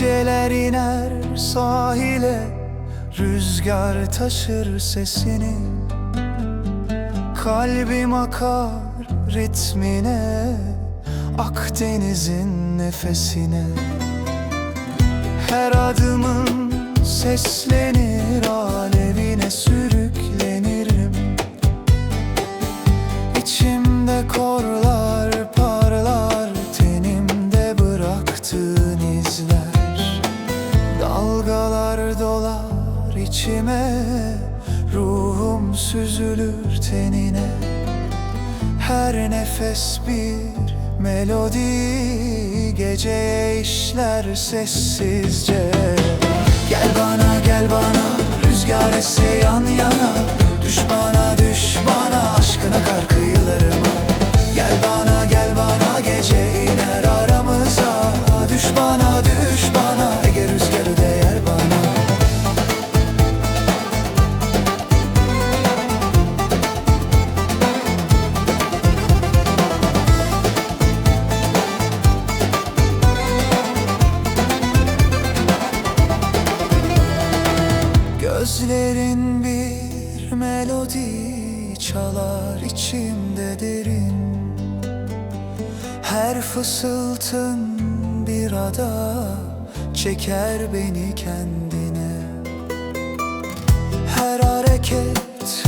iner iner sahile Rüzgar taşır sesini. Kalbim akar ritmine Akdeniz'in nefesine. Her adımın seslenir alevine içime ruhum süzülür tenine. Her nefes bir melodi geceye işler sessizce. Gel bana gel bana rüzgar esse yan yana Düş bana melodi çalar içimde derin. Her fısıltın bir ada çeker beni kendine. Her hareket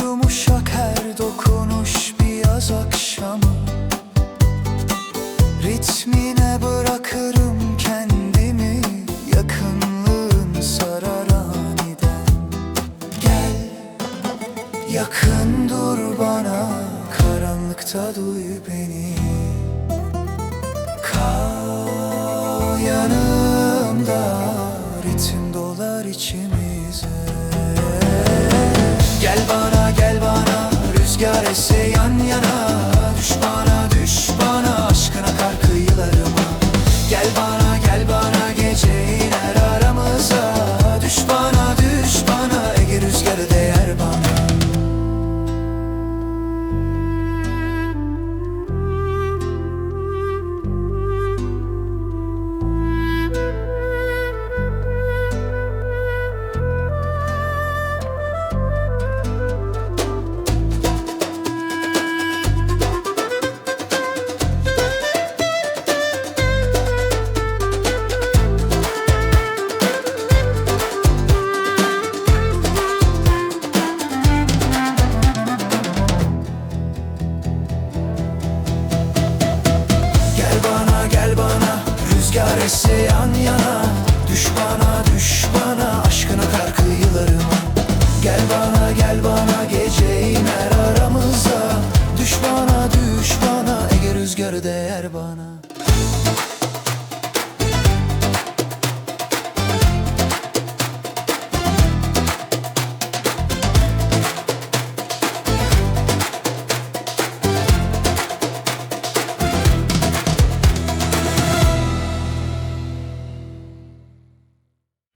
yumuşak her dokunuş bir yaz akşamı. Ritmine Karanlıkta duy beni. Kal yanımda Ritim dolar içimize. Gel bana gel bana Rüzgar esse yan yana Esse yan yana. Düş bana düş bana Aşkına kar kıyılarıma Gel bana gel bana